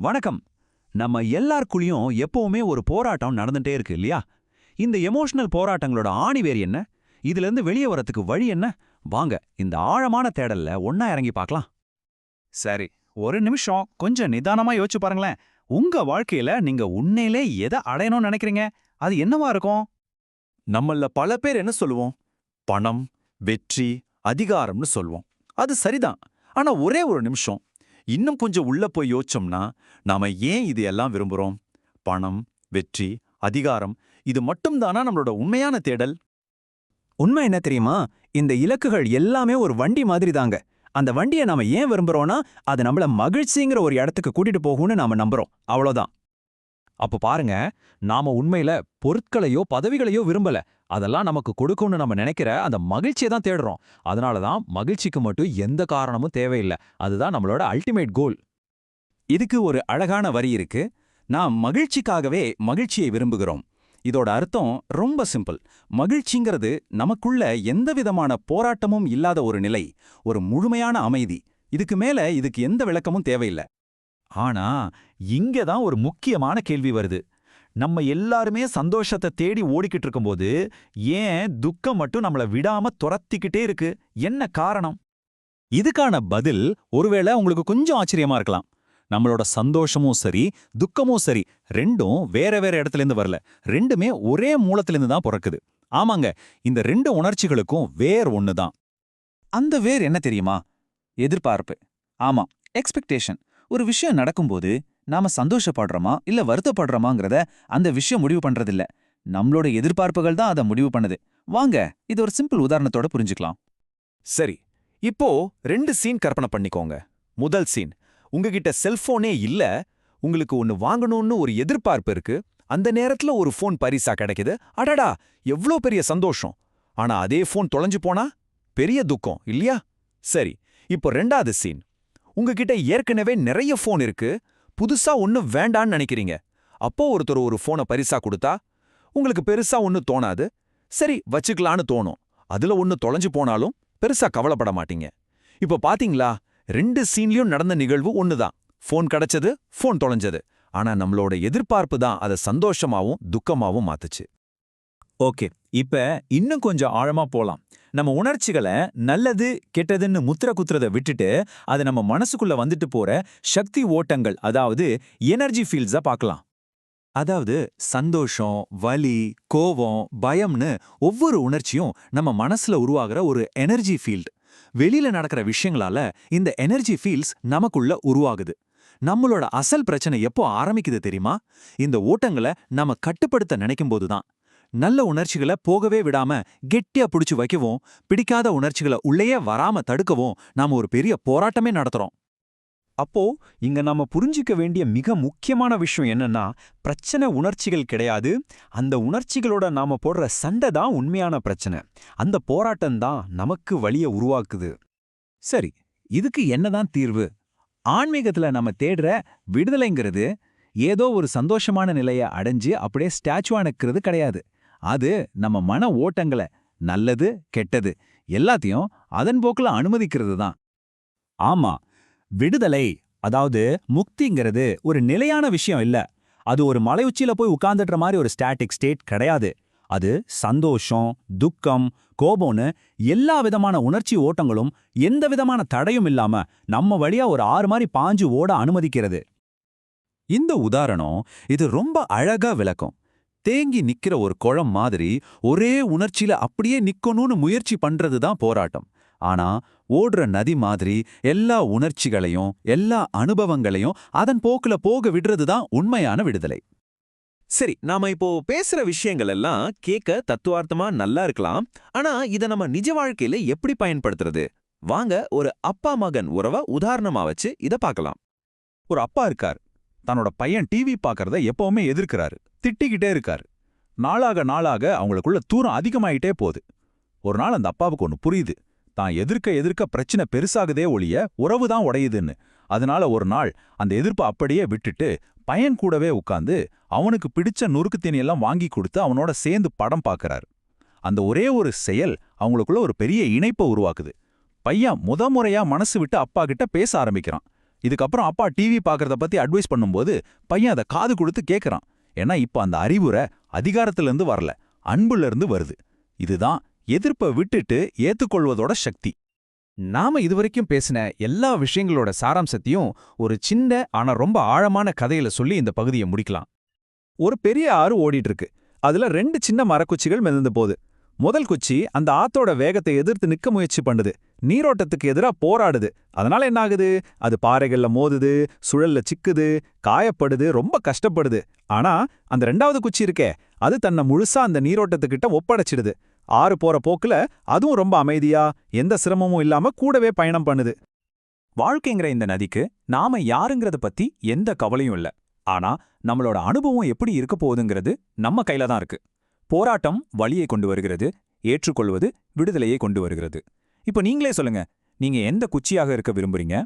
வணக்கம். நம்ம எல்லாருக்குள்ளேயும் எப்பவுமே ஒரு போராட்டம் நடந்துட்டே இருக்கு இல்லையா? இந்த எமோஷனல் போராட்டங்களோட ஆணிவேர் என்ன? இதுல இருந்து வெளியே வரத்துக்கு வழி என்ன? வாங்க இந்த ஆழமான தேடல்ல ஒன்னா இறங்கி பார்க்கலாம். சரி ஒரு நிமிஷம் கொஞ்சம் நிதானமா யோசிச்சு பாருங்களேன். உங்க வாழ்க்கையில நீங்க உண்மையிலே எதை அடையணும்னு நினைக்கிறீங்க? அது என்னவா இருக்கும்? நம்மள பல பேர் என்ன சொல்லுவோம்? பணம் வெற்றி அதிகாரம்னு சொல்வோம் அது சரிதான். ஆனா ஒரே ஒரு நிமிஷம். இன்னும் கொஞ்சம் உள்ள போய் யோசிச்சோம்னா நாம ஏன் இது எல்லாம் விரும்புறோம்? பணம் வெற்றி அதிகாரம் இது மட்டும்தானா நம்மளோட உண்மையான தேடல்? உண்மை என்ன தெரியுமா? இந்த இலக்குகள் எல்லாமே ஒரு வண்டி மாதிரி தாங்க அந்த வண்டியை நாம ஏன் விரும்புறோம்னா அது நம்மள மகிழ்ச்சிங்கிற ஒரு இடத்துக்கு கூட்டிட்டு போகும்னு நாம நம்புறோம். அவ்வளோதான் அப்ப பாருங்க நாம உண்மையில பொருட்களையோ பதவிகளையோ விரும்பல. அதெல்லாம் நமக்கு கொடுக்கும்னு நம்ம நினைக்கிற அந்த மகிழ்ச்சியை தான் தேடுறோம். அதனால தான் மகிழ்ச்சிக்கு மட்டும் எந்த காரணமும் தேவையில்லை. அதுதான் நம்மளோட அல்டிமேட் கோல் இதுக்கு ஒரு அழகான வரி இருக்கு. நாம் மகிழ்ச்சிக்காகவே மகிழ்ச்சியை விரும்புகிறோம். இதோட அர்த்தம் ரொம்ப சிம்பிள். மகிழ்ச்சிங்கிறது நமக்குள்ள எந்த விதமான போராட்டமும் இல்லாத ஒரு நிலை ஒரு முழுமையான அமைதி. இதுக்கு மேல இதுக்கு எந்த விளக்கமும் தேவையில்லை. ஆனா இங்க தான் ஒரு முக்கியமான கேள்வி வருது. நம்ம எல்லாருமே சந்தோஷத்தை தேடி ஓடிக்கிட்டு இருக்கும்போது ஏன் துக்கம் மட்டும் நம்மள விடாம துரத்திக்கிட்டே இருக்கு? என்ன காரணம்? இதுக்கான பதில் ஒருவேளை உங்களுக்கு கொஞ்சம் ஆச்சரியமா இருக்கலாம். நம்மளோட சந்தோஷமும் சரி துக்கமும் சரி ரெண்டும் வேற வேற இடத்துலேருந்து வரல. ரெண்டுமே ஒரே மூலத்திலிருந்து தான் பிறக்குது. ஆமாங்க இந்த ரெண்டு உணர்ச்சிகளுக்கும் வேர் ஒன்று தான் அந்த வேர் என்ன தெரியுமா? எதிர்பார்ப்பு. ஆமா எக்ஸ்பெக்டேஷன் ஒரு விஷயம் நடக்கும்போது நாம சந்தோஷப்படுறோமா இல்ல வருத்தப்படுறோமாங்கிறத அந்த விஷயம் முடிவு பண்றதில்ல. நம்மளோட எதிர்பார்ப்புகள் தான் அதை முடிவு பண்ணுது. வாங்க இது ஒரு சிம்பிள் உதாரணத்தோட புரிஞ்சுக்கலாம். சரி இப்போ ரெண்டு சீன் கற்பனை பண்ணிக்கோங்க. முதல் சீன் உங்ககிட்ட செல்போனே இல்ல உங்களுக்கு ஒன்னு வாங்கணும்னு ஒரு எதிர்பார்ப்பு இருக்கு அந்த நேரத்துல ஒரு ஃபோன் பரிசா கிடைக்குது அடடா எவ்ளோ பெரிய சந்தோஷம். ஆனா அதே ஃபோன் தொலைஞ்சு போனா பெரிய துக்கம் இல்லையா? சரி இப்போ ரெண்டாவது சீன். உங்ககிட்ட ஏற்கனவே நிறைய ஃபோன் இருக்கு. புதுசா ஒன்னு வேண்டான்னு நினைக்கிறீங்க. அப்போ ஒருத்தர் ஒரு ஃபோனை பரிசா கொடுத்தா உங்களுக்கு பெருசா ஒன்னு தோணாது. சரி வச்சுக்கலான்னு தோணும். அதுல ஒன்னு தொலைஞ்சு போனாலும் பெருசா கவலைப்பட மாட்டீங்க. இப்போ பாத்தீங்களா ரெண்டு சீன்லயும் நடந்த நிகழ்வு ஒண்ணுதான். ஃபோன் கிடைச்சது ஃபோன் தொலைஞ்சது. ஆனா நம்மளோட எதிர்பார்ப்பு தான் அதை சந்தோஷமாவும் துக்கமாவும் மாத்துச்சு. ஓகே. இப்ப இன்னும் கொஞ்சம் ஆழமா போலாம். நம்ம உணர்ச்சிகளை நல்லது கெட்டதுன்னு முத்திர குத்துறத விட்டுட்டு அது நம்ம மனசுக்குள்ள வந்துட்டு போற சக்தி ஓட்டங்கள் அதாவது எனர்ஜி ஃபீல்ட்ஸா பார்க்கலாம். அதாவது சந்தோஷம் வலி கோபம் பயம்னு ஒவ்வொரு உணர்ச்சியும் நம்ம மனசுல உருவாகிற ஒரு எனர்ஜி ஃபீல்ட் வெளியில நடக்கிற விஷயங்களால இந்த எனர்ஜி ஃபீல்ட்ஸ் நமக்குள்ள உருவாகுது. நம்மளோட அசல் பிரச்சனை எப்போ ஆரம்பிக்குது தெரியுமா? இந்த ஓட்டங்களை நம்ம கட்டுப்படுத்த நினைக்கும் போதுதான் நல்ல உணர்ச்சிகளை போகவே விடாம கெட்டியா பிடிச்சு வைக்கவும் பிடிக்காத உணர்ச்சிகளை உள்ளேயே வராம தடுக்கவும் நாம ஒரு பெரிய போராட்டமே நடத்துறோம். அப்போ இங்க நாம புரிஞ்சிக்க வேண்டிய மிக முக்கியமான விஷயம் என்னன்னா பிரச்சனை உணர்ச்சிகள் கிடையாது. அந்த உணர்ச்சிகளோட நாம போடுற சண்டை தான் உண்மையான பிரச்சனை. அந்த போராட்டம் தான் நமக்கு வழிய உருவாக்குது. சரி இதுக்கு என்னதான் தீர்வு? ஆன்மீகத்துல நம்ம தேடுற விடுதலைங்கிறது ஏதோ ஒரு சந்தோஷமான நிலைய அடைஞ்சு அப்படியே ஸ்டாச்சுவா நிற்கிறது கிடையாது. அது நம்ம மன ஓட்டங்களை நல்லது கெட்டது எல்லாத்தையும் அதன் போக்கில் அனுமதிக்கிறது தான் ஆமா விடுதலை அதாவது முக்திங்கிறது ஒரு நிலையான விஷயம் இல்ல. அது ஒரு மலை உச்சியில போய் உட்கார்ந்துடுற மாதிரி ஒரு ஸ்டாட்டிக் ஸ்டேட் கிடையாது. அது சந்தோஷம் துக்கம் கோபம்னு எல்லா விதமான உணர்ச்சி ஓட்டங்களும் எந்த விதமான தடையும் இல்லாம நம்ம வழியா ஒரு ஆறு மாதிரி பாஞ்சு ஓட அனுமதிக்கிறது. இந்த உதாரணம் இது ரொம்ப அழகா விளக்கும். தேங்கி நிக்கிற ஒரு குளம் மாதிரி ஒரே உணர்ச்சியில அப்படியே நிக்கணும்னு முயற்சி பண்றது தான் போராட்டம். ஆனா ஓடுற நதி மாதிரி எல்லா உணர்ச்சிகளையும் எல்லா அனுபவங்களையும் அதன் போக்குல போக விடுறது தான் உண்மையான விடுதலை. சரி நாம இப்போ பேசுற விஷயங்கள் எல்லாம் கேட்க தத்துவார்த்தமா நல்லா இருக்கலாம். ஆனா இத நம்ம நிஜ வாழ்க்கையில எப்படி பயன்படுத்துறது? வாங்க ஒரு அப்பா மகன் உறவ உதாரணமா வச்சு இத பார்க்கலாம். ஒரு அப்பா இருக்கார். தன்னோட பையன் டிவி பார்க்கறத எப்பவுமே எதிர்க்கிறாரு. திட்டிக்கிட்டே இருக்காரு. நாளாக நாளாக அவங்களுக்குள்ள தூரம் அதிகமாயிட்டே போகுது. ஒரு நாள் அந்த அப்பாவுக்கு ஒன்று புரியுது. தான் எதிர்க்க எதிர்க்க பிரச்சனை பெருசாகுதே ஒழிய உறவு தான் உடையுதுன்னு. அதனால ஒரு நாள் அந்த எதிர்ப்பை அப்படியே விட்டுட்டு பையன் கூடவே உட்காந்து அவனுக்கு பிடிச்ச நுறுக்கு தீனியெல்லாம் வாங்கி கொடுத்து அவனோட சேர்ந்து படம் பார்க்கறார் அந்த ஒரே ஒரு செயல் அவங்களுக்குள்ள ஒரு பெரிய இணைப்பை உருவாக்குது. பையன் முத முறையா மனசு விட்டு அப்பா கிட்ட பேச ஆரம்பிக்கிறான். இதுக்கப்புறம் அப்பா டிவி பார்க்கறத பத்தி அட்வைஸ் பண்ணும்போது பையன் அதை காது கொடுத்து கேட்கறான் ஏன்னா இப்ப அந்த அறிவுரை அதிகாரத்துல இருந்து வரல அன்புல இருந்து வருது. இதுதான் எதிர்ப்பை விட்டுட்டு ஏத்துக்கொள்வதோட சக்தி. நாம இதுவரைக்கும் பேசின எல்லா விஷயங்களோட சாராம்சத்தையும் ஒரு சின்ன ஆனா ரொம்ப ஆழமான கதையில சொல்லி இந்த பகுதியை முடிக்கலாம். ஒரு பெரிய ஆறு ஓடிட்டு இருக்கு அதுல ரெண்டு சின்ன மரக்குச்சிகள் மிதந்து போகுது. முதல் குச்சி அந்த ஆத்தோட வேகத்தை எதிர்த்து நிக்க முயற்சி பண்ணுது. நீரோட்டத்துக்கு எதிரா போராடுது. அதனால என்ன ஆகுது அது பாறைகள்ல மோதுது சுழல்ல சிக்குது காயப்படுது ரொம்ப கஷ்டப்படுது. ஆனா அந்த ரெண்டாவது குச்சி இருக்கே அது தன்னை முழுசா அந்த நீரோட்டத்துக்கிட்ட ஒப்படைச்சிடுது. ஆறு போற போக்குல அதுவும் ரொம்ப அமைதியா எந்த சிரமமும் இல்லாம கூடவே பயணம் பண்ணுது. வாழ்க்கைங்கிற இந்த நதிக்கு நாம யாருங்கிறத பத்தி எந்த கவலையும் இல்ல. ஆனா நம்மளோட அனுபவம் எப்படி இருக்க போகுதுங்கிறது நம்ம கையில தான் இருக்கு. போராட்டம் வழியை கொண்டு வருகிறது ஏற்றுக்கொள்வது விடுதலையை கொண்டு வருகிறது. இப்போ நீங்களே சொல்லுங்க. நீங்க எந்த குச்சியாக இருக்க விரும்புறீங்க?